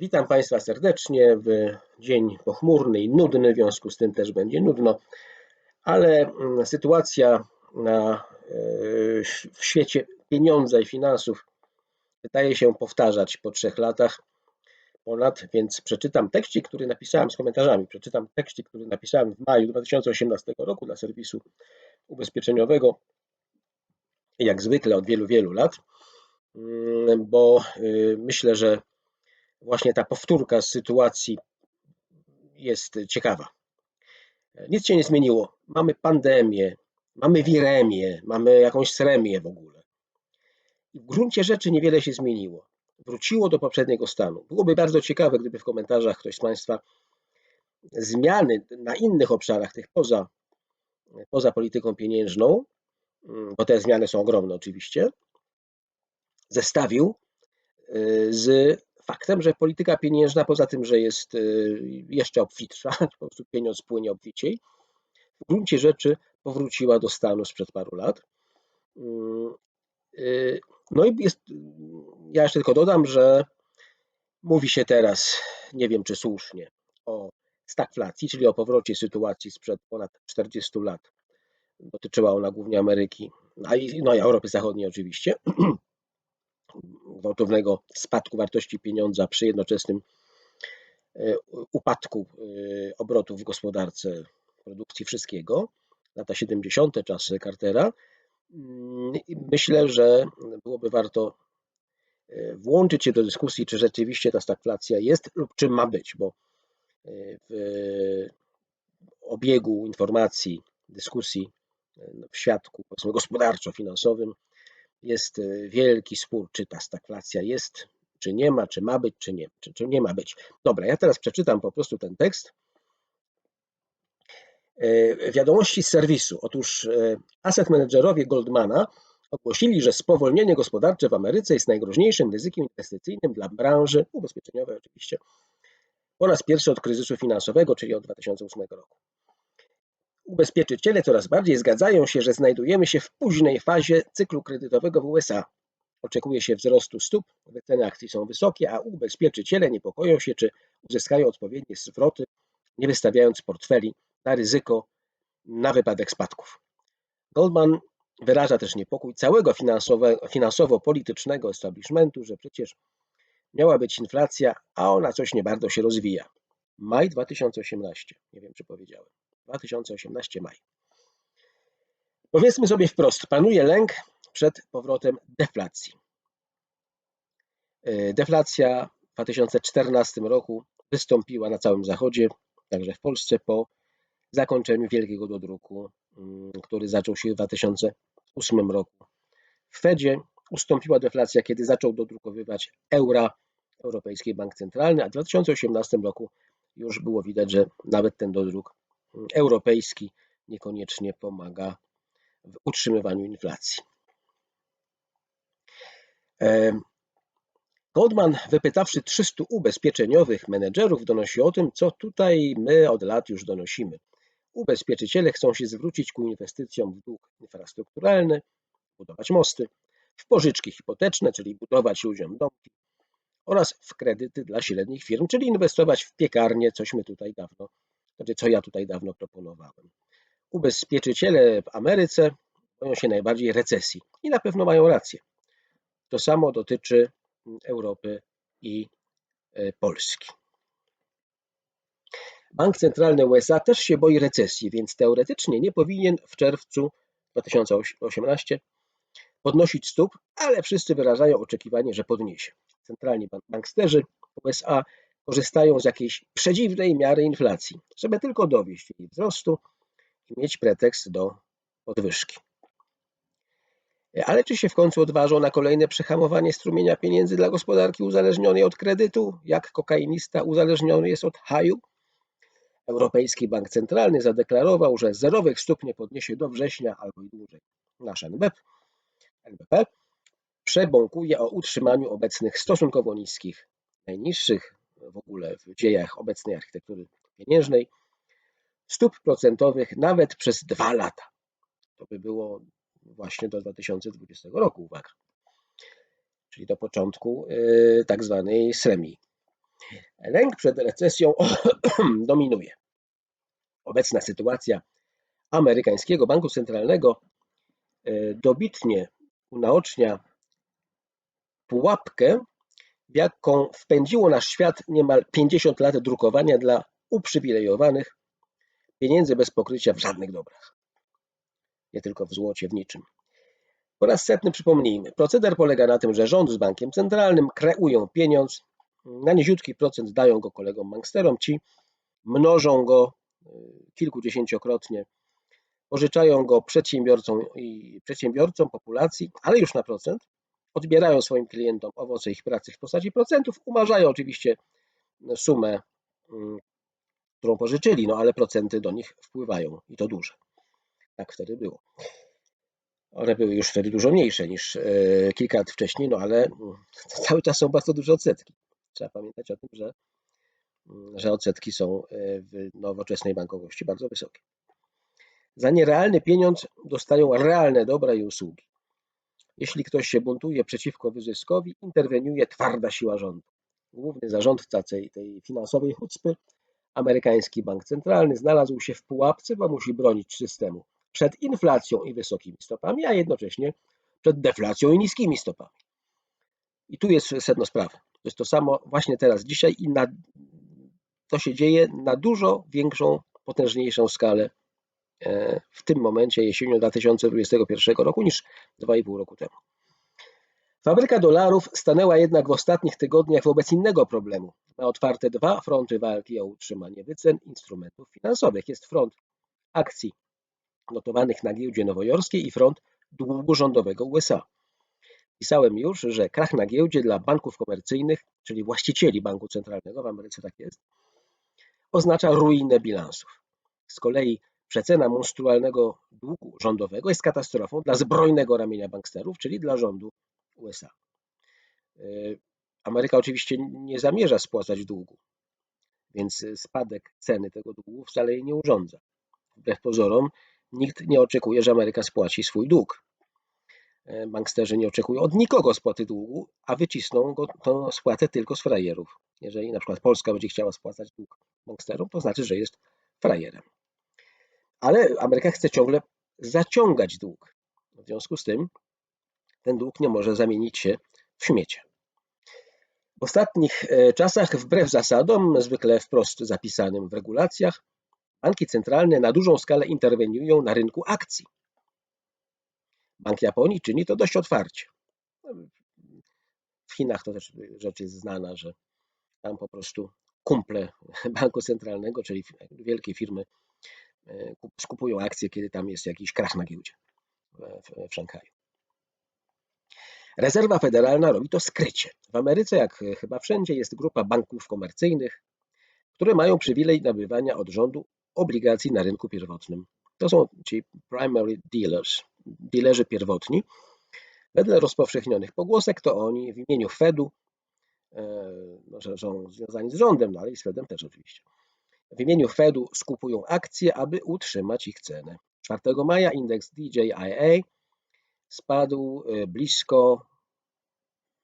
Witam Państwa serdecznie w dzień pochmurny i nudny, w związku z tym też będzie nudno, ale mm, sytuacja na, e, w świecie pieniądza i finansów wydaje się powtarzać po trzech latach ponad, więc przeczytam tekścik, który napisałem z komentarzami. Przeczytam tekścik, który napisałem w maju 2018 roku dla serwisu ubezpieczeniowego, jak zwykle od wielu, wielu lat, mm, bo y, myślę, że właśnie ta powtórka z sytuacji jest ciekawa. Nic się nie zmieniło. Mamy pandemię, mamy wiremię, mamy jakąś sremię w ogóle. W gruncie rzeczy niewiele się zmieniło. Wróciło do poprzedniego stanu. Byłoby bardzo ciekawe, gdyby w komentarzach ktoś z Państwa zmiany na innych obszarach, tych poza, poza polityką pieniężną, bo te zmiany są ogromne oczywiście, zestawił y, z faktem, że polityka pieniężna, poza tym, że jest y, jeszcze obfitsza, po prostu pieniądz płynie obficiej, w gruncie rzeczy powróciła do stanu sprzed paru lat. Mm, y, no i jest, ja jeszcze tylko dodam, że mówi się teraz, nie wiem czy słusznie, o stagflacji, czyli o powrocie sytuacji sprzed ponad 40 lat. Dotyczyła ona głównie Ameryki, no i, i Europy Zachodniej oczywiście. gwałtownego spadku wartości pieniądza przy jednoczesnym e, upadku e, obrotów w gospodarce, produkcji wszystkiego, lata 70., czasy Cartera. Mm, myślę, że byłoby warto e, włączyć się do dyskusji, czy rzeczywiście ta stagflacja jest lub czym ma być, bo w obiegu informacji, dyskusji w świadku gospodarczo-finansowym jest e, wielki spór, czy ta stagflacja jest, czy nie ma, czy ma być, czy nie, czy, czy nie ma być. Dobra, ja teraz przeczytam po prostu ten tekst. E, wiadomości z serwisu. Otóż e, asset managerowie Goldmana ogłosili, że spowolnienie gospodarcze w Ameryce jest najgroźniejszym ryzykiem inwestycyjnym dla branży ubezpieczeniowej oczywiście po raz pierwszy od kryzysu finansowego, czyli od 2008 roku. Ubezpieczyciele coraz bardziej zgadzają się, że znajdujemy się w późnej fazie cyklu kredytowego w USA. Oczekuje się wzrostu stóp, wyceny akcji są wysokie, a ubezpieczyciele niepokoją się, czy uzyskają odpowiednie zwroty, nie wystawiając portfeli na ryzyko na wypadek spadków. Goldman wyraża też niepokój całego finansowo-politycznego establishmentu, że przecież miała być inflacja, a ona coś nie bardzo się rozwija. Maj 2018, nie wiem czy powiedziałem. 2018 maj. Powiedzmy sobie wprost, panuje lęk przed powrotem deflacji. E, deflacja w 2014 roku wystąpiła na całym Zachodzie, także w Polsce po zakończeniu wielkiego dodruku, mm, który zaczął się w 2008 roku. W Fedzie ustąpiła deflacja, kiedy zaczął dodrukowywać eura Europejski Bank Centralny, a w 2018 roku już było widać, że nawet ten dodruk europejski niekoniecznie pomaga w utrzymywaniu inflacji. Goldman, wypytawszy 300 ubezpieczeniowych menedżerów, donosi o tym, co tutaj my od lat już donosimy. Ubezpieczyciele chcą się zwrócić ku inwestycjom w dług infrastrukturalny, budować mosty, w pożyczki hipoteczne, czyli budować ludziom domki, oraz w kredyty dla średnich firm, czyli inwestować w piekarnie, cośmy tutaj dawno znaczy, co ja tutaj dawno proponowałem. Ubezpieczyciele w Ameryce boją się najbardziej recesji i na pewno mają rację. To samo dotyczy Europy i e, Polski. Bank Centralny USA też się boi recesji, więc teoretycznie nie powinien w czerwcu 2018 podnosić stóp, ale wszyscy wyrażają oczekiwanie, że podniesie. Centralni banksterzy USA korzystają z jakiejś przedziwnej miary inflacji, żeby tylko dowieść jej wzrostu i mieć pretekst do podwyżki. Ale czy się w końcu odważą na kolejne przehamowanie strumienia pieniędzy dla gospodarki uzależnionej od kredytu, jak kokainista uzależniony jest od haju? Europejski Bank Centralny zadeklarował, że zerowych stóp nie podniesie do września albo i dłużej. Nasz NBP, NBP przebąkuje o utrzymaniu obecnych stosunkowo niskich, najniższych w ogóle w dziejach obecnej architektury pieniężnej, stóp procentowych nawet przez dwa lata. To by było właśnie do 2020 roku, uwaga, czyli do początku y, tak zwanej SREMI. Lęk przed recesją dominuje. Obecna sytuacja amerykańskiego banku centralnego e, dobitnie unaocznia pułapkę, jaką wpędziło nasz świat niemal 50 lat drukowania dla uprzywilejowanych pieniędzy bez pokrycia w żadnych dobrach. Nie tylko w złocie, w niczym. Po raz setny przypomnijmy, proceder polega na tym, że rząd z bankiem centralnym kreują pieniądz, na niziutki procent dają go kolegom banksterom, ci mnożą go y, kilkudziesięciokrotnie, pożyczają go przedsiębiorcom i przedsiębiorcom populacji, ale już na procent, odbierają swoim klientom owoce ich pracy w postaci procentów, umarzają oczywiście sumę, mm, którą pożyczyli, no ale procenty do nich wpływają i to duże. Tak wtedy było. One były już wtedy dużo mniejsze niż e, kilka lat wcześniej, no ale mm, cały czas są bardzo duże odsetki. Trzeba pamiętać o tym, że, mm, że odsetki są e, w nowoczesnej bankowości bardzo wysokie. Za nierealny pieniądz dostają realne dobra i usługi. Jeśli ktoś się buntuje przeciwko wyzyskowi, interweniuje twarda siła rządu. Główny zarządca tej, tej finansowej chucpy, amerykański bank centralny, znalazł się w pułapce, bo musi bronić systemu przed inflacją i wysokimi stopami, a jednocześnie przed deflacją i niskimi stopami. I tu jest sedno sprawy. To jest to samo właśnie teraz, dzisiaj i na, to się dzieje na dużo większą, potężniejszą skalę w tym momencie jesienią 2021 roku niż 2,5 roku temu. Fabryka dolarów stanęła jednak w ostatnich tygodniach wobec innego problemu. Ma otwarte dwa fronty walki o utrzymanie wycen instrumentów finansowych. Jest front akcji notowanych na giełdzie nowojorskiej i front długu rządowego USA. Pisałem już, że krach na giełdzie dla banków komercyjnych, czyli właścicieli banku centralnego, w Ameryce tak jest, oznacza ruinę bilansów. Z kolei przecena monstrualnego długu rządowego jest katastrofą dla zbrojnego ramienia banksterów, czyli dla rządu USA. Yy, Ameryka oczywiście nie zamierza spłacać długu, więc spadek ceny tego długu wcale jej nie urządza. Wbrew pozorom, Nikt nie oczekuje, że Ameryka spłaci swój dług. E, banksterzy nie oczekują od nikogo spłaty długu, a wycisną go, tą spłatę tylko z frajerów. Jeżeli na przykład Polska będzie chciała spłacać dług banksterom, to znaczy, że jest frajerem. Ale Ameryka chce ciągle zaciągać dług. W związku z tym ten dług nie może zamienić się w śmiecie. W ostatnich e, czasach, wbrew zasadom, zwykle wprost zapisanym w regulacjach, Banki centralne na dużą skalę interweniują na rynku akcji. Bank Japonii czyni to dość otwarcie. W Chinach to też rzecz jest znana, że tam po prostu kumple banku centralnego, czyli wielkie firmy skupują akcje, kiedy tam jest jakiś krach na giełdzie w, Szanghaju. Rezerwa Federalna robi to skrycie. W Ameryce, jak chyba wszędzie, jest grupa banków komercyjnych, które mają przywilej nabywania od rządu obligacji na rynku pierwotnym. To są ci primary dealers, dealerzy pierwotni. Wedle rozpowszechnionych pogłosek to oni w imieniu Fedu, e, no, że są związani z rządem, no ale i z Fedem też oczywiście, w imieniu Fedu skupują akcje, aby utrzymać ich cenę. 4 maja indeks DJIA spadł e, blisko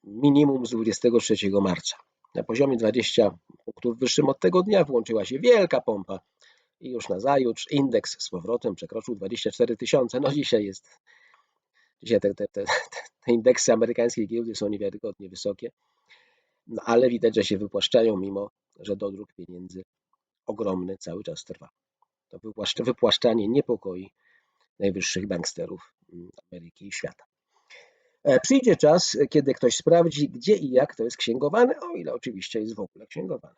minimum z 23 marca. Na poziomie 20 punktów wyższym od tego dnia włączyła się wielka pompa i już na zajutrz indeks z powrotem przekroczył 24 tysiące. No dzisiaj jest, dzisiaj te, te, te, te indeksy amerykańskiej giełdy są niewiarygodnie wysokie, no ale widać, że się wypłaszczają, mimo że dodruk pieniędzy ogromny cały czas trwa. To wypłaszczanie niepokoi najwyższych banksterów mm, Ameryki i świata. E, przyjdzie czas, kiedy ktoś sprawdzi, gdzie i jak to jest księgowane, o ile oczywiście jest w ogóle księgowane.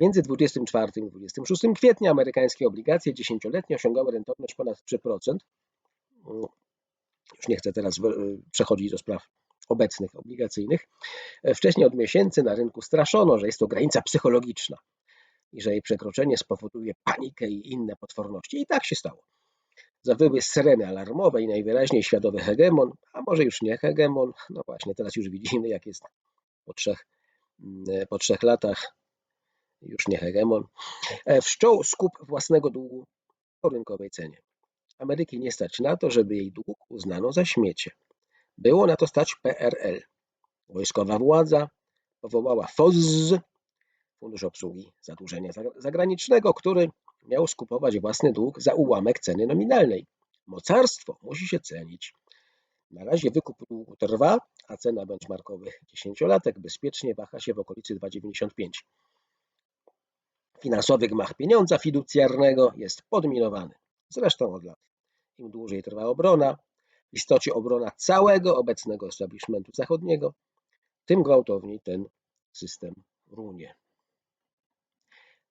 Między 24 i 26 kwietnia amerykańskie obligacje dziesięcioletnie osiągały rentowność ponad 3%. Już nie chcę teraz przechodzić do spraw obecnych obligacyjnych. Wcześniej od miesięcy na rynku straszono, że jest to granica psychologiczna i że jej przekroczenie spowoduje panikę i inne potworności. I tak się stało. Zawyły syreny alarmowe i najwyraźniej światowy hegemon, a może już nie hegemon, no właśnie, teraz już widzimy, jak jest po trzech, po trzech latach już nie hegemon, e, wszczął skup własnego długu po rynkowej cenie. Ameryki nie stać na to, żeby jej dług uznano za śmiecie. Było na to stać PRL. Wojskowa władza powołała FOZ, Fundusz Obsługi Zadłużenia Zagranicznego, który miał skupować własny dług za ułamek ceny nominalnej. Mocarstwo musi się cenić. Na razie wykup długu trwa, a cena benchmarkowych dziesięciolatek bezpiecznie waha się w okolicy 2,95. Finansowy gmach pieniądza fiducjarnego jest podminowany. Zresztą od lat. Im dłużej trwa obrona, w istocie obrona całego obecnego establishmentu zachodniego, tym gwałtowniej ten system runie.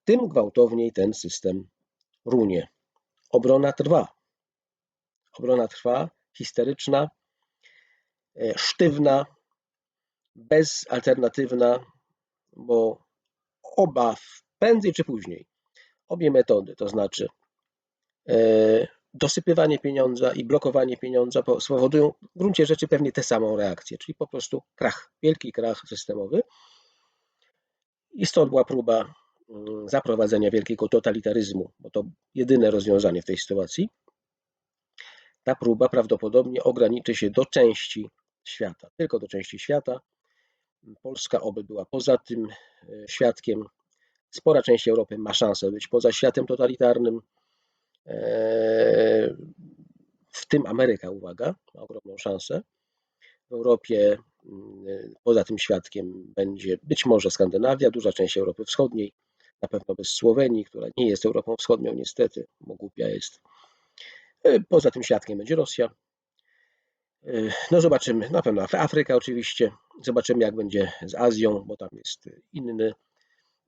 Tym gwałtowniej ten system runie. Obrona trwa. Obrona trwa, histeryczna, e, sztywna, bezalternatywna, bo oba prędzej czy później, obie metody, to znaczy e, dosypywanie pieniądza i blokowanie pieniądza spowodują w gruncie rzeczy pewnie tę samą reakcję, czyli po prostu krach, wielki krach systemowy. I stąd była próba zaprowadzenia wielkiego totalitaryzmu, bo to jedyne rozwiązanie w tej sytuacji. Ta próba prawdopodobnie ograniczy się do części świata, tylko do części świata. Polska oby była poza tym e, świadkiem. Spora część Europy ma szansę być poza światem totalitarnym. E, w tym Ameryka, uwaga, ma ogromną szansę. W Europie mm, poza tym świadkiem będzie być może Skandynawia, duża część Europy Wschodniej, na pewno bez Słowenii, która nie jest Europą Wschodnią niestety, bo głupia jest. E, poza tym świadkiem będzie Rosja. E, no zobaczymy, na pewno Afryka oczywiście. Zobaczymy jak będzie z Azją, bo tam jest inny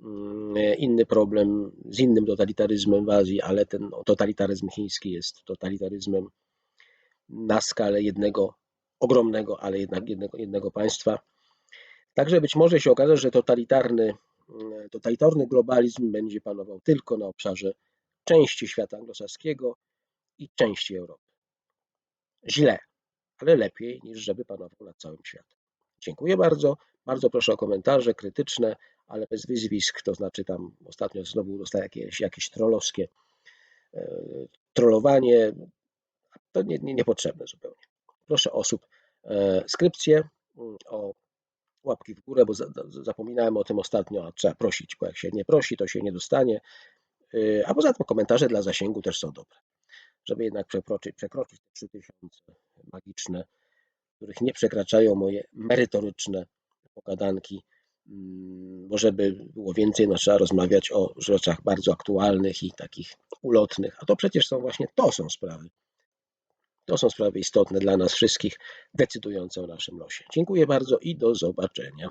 Mm, inny problem z innym totalitaryzmem w Azji, ale ten totalitaryzm chiński jest totalitaryzmem na skalę jednego ogromnego, ale jednak jednego, jednego państwa. Także być może się okaże, że totalitarny, totalitarny globalizm będzie panował tylko na obszarze części świata anglosaskiego i części Europy. Źle, ale lepiej niż żeby panował nad całym światem. Dziękuję bardzo. Bardzo proszę o komentarze krytyczne, ale bez wyzwisk, to znaczy tam ostatnio znowu dostałem jakieś, jakieś trollowskie e, trollowanie, to nie, nie, niepotrzebne zupełnie. Proszę o subskrypcję, mm, o łapki w górę, bo zapominałem o tym ostatnio, a trzeba prosić, bo jak się nie prosi, to się nie dostanie. E, a poza tym komentarze dla zasięgu też są dobre, żeby jednak przekroczyć, przekroczyć te 3000 magiczne, których nie przekraczają moje merytoryczne pogadanki Mm, bo żeby było więcej, no trzeba rozmawiać o rzeczach bardzo aktualnych i takich ulotnych. A to przecież są właśnie to są sprawy. To są sprawy istotne dla nas wszystkich, decydujące o naszym losie. Dziękuję bardzo i do zobaczenia.